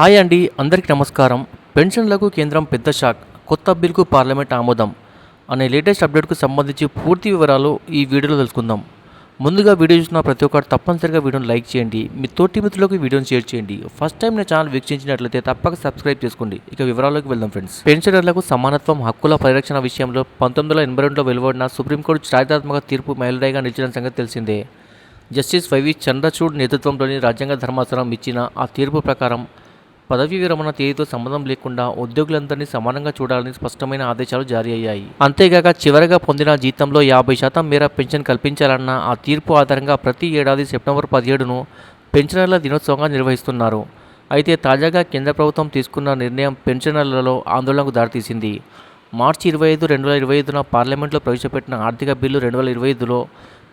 Hi అండి అందరికీ నమస్కారం. పెన్షన్లకు కేంద్రం పెద్ద షాక్ కొత్త బిల్కు పార్లమెంట్ ఆమోదం అనే లేటెస్ట్ అప్డేట్కు సంబంధించి పూర్తి వివరాలు ఈ వీడియోలో తెలుసుకుందాం. ముందుగా వీడియో చూసిన ప్రతి ఒక్కరు తప్పనిసరిగా వీడియోని లైక్ చేయండి మీ తోటి మిత్రులకు వీడియోని షేర్ చేయండి. ఫస్ట్ టైం నా ఛానల్ వీక్షించినట్లయితే తప్పక సబ్స్క్రైబ్ చేసుకోండి. ఇక వివరాల్లోకి వెళ్దాం ఫ్రెండ్స్. పెన్షనర్లకు సమానత్వం హక్కుల పరిరక్షణ విషయంలో పంతొమ్మిది వందల ఎనభై రెండులో వెలువడిన సుప్రీంకోర్టు చారిత్రాత్మక తీర్పు మైలురాయిగా నిలిచిన సంగతి తెలిసిందే. జస్టిస్ వైవి చంద్రచూడ్ నేతృత్వంలోని రాజ్యాంగ ధర్మాసనం ఇచ్చిన ఆ తీర్పు ప్రకారం పదవీ విరమణ తేదీతో సంబంధం లేకుండా ఉద్యోగులందరినీ సమానంగా చూడాలని స్పష్టమైన ఆదేశాలు జారీ అయ్యాయి. అంతేగాక చివరగా పొందిన జీతంలో యాభై శాతం మేర పెన్షన్ కల్పించాలన్న ఆ తీర్పు ఆధారంగా ప్రతి ఏడాది సెప్టెంబర్ పదిహేడును పెన్షనర్ల దినోత్సవంగా నిర్వహిస్తున్నారు. అయితే తాజాగా కేంద్ర ప్రభుత్వం తీసుకున్న నిర్ణయం పెన్షనర్లలో ఆందోళనకు దారితీసింది. మార్చి ఇరవై ఐదు రెండు వేల ఇరవై ఐదున పార్లమెంట్లో ప్రవేశపెట్టిన ఆర్థిక బిల్లు రెండు వేల ఇరవై ఐదులో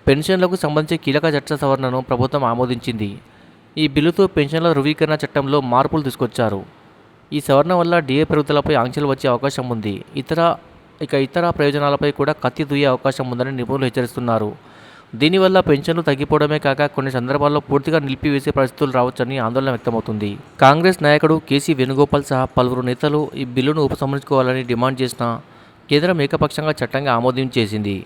పెన్షన్లకు సంబంధించి కీలక చట్ట సవరణను ప్రభుత్వం ఆమోదించింది. ఈ బిల్లుతో పెన్షన్ల ధృవీకరణ చట్టంలో మార్పులు తీసుకొచ్చారు. ఈ సవరణ వల్ల డిఏ పెరుగుదలపై ఆంక్షలు వచ్చే అవకాశం ఉంది. ఇతర ఇక ఇతర ప్రయోజనాలపై కూడా కత్తి దూయే అవకాశం ఉందని నిపుణులు హెచ్చరిస్తున్నారు. దీనివల్ల పెన్షన్లు తగ్గిపోవడమే కాక కొన్ని సందర్భాల్లో పూర్తిగా నిలిపివేసే పరిస్థితులు రావచ్చని ఆందోళన వ్యక్తమవుతుంది. కాంగ్రెస్ నాయకుడు కేసీ వేణుగోపాల్ సహా పలువురు నేతలు ఈ బిల్లును ఉపసంహరించుకోవాలని డిమాండ్ చేసినా కేంద్రం ఏకపక్షంగా చట్టంగా ఆమోదించేసింది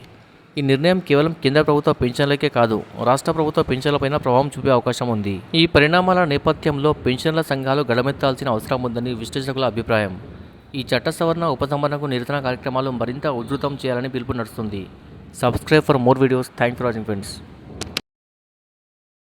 ఈ నిర్ణయం కేవలం కేంద్ర ప్రభుత్వ పెన్షన్లకే కాదు రాష్ట్ర ప్రభుత్వ పెన్షన్లపైన ప్రభావం చూపే అవకాశం ఉంది. ఈ పరిణామాల నేపథ్యంలో పెన్షన్ల సంఘాలు గడమెత్తాల్సిన అవసరం ఉందని విశ్లేషకుల అభిప్రాయం. ఈ చట్ట సవరణ ఉపసంహరణకు నిరసన కార్యక్రమాలు మరింత ఉధృతం చేయాలని పిలుపు నడుస్తుంది. Subscribe for more videos thanks for watching friends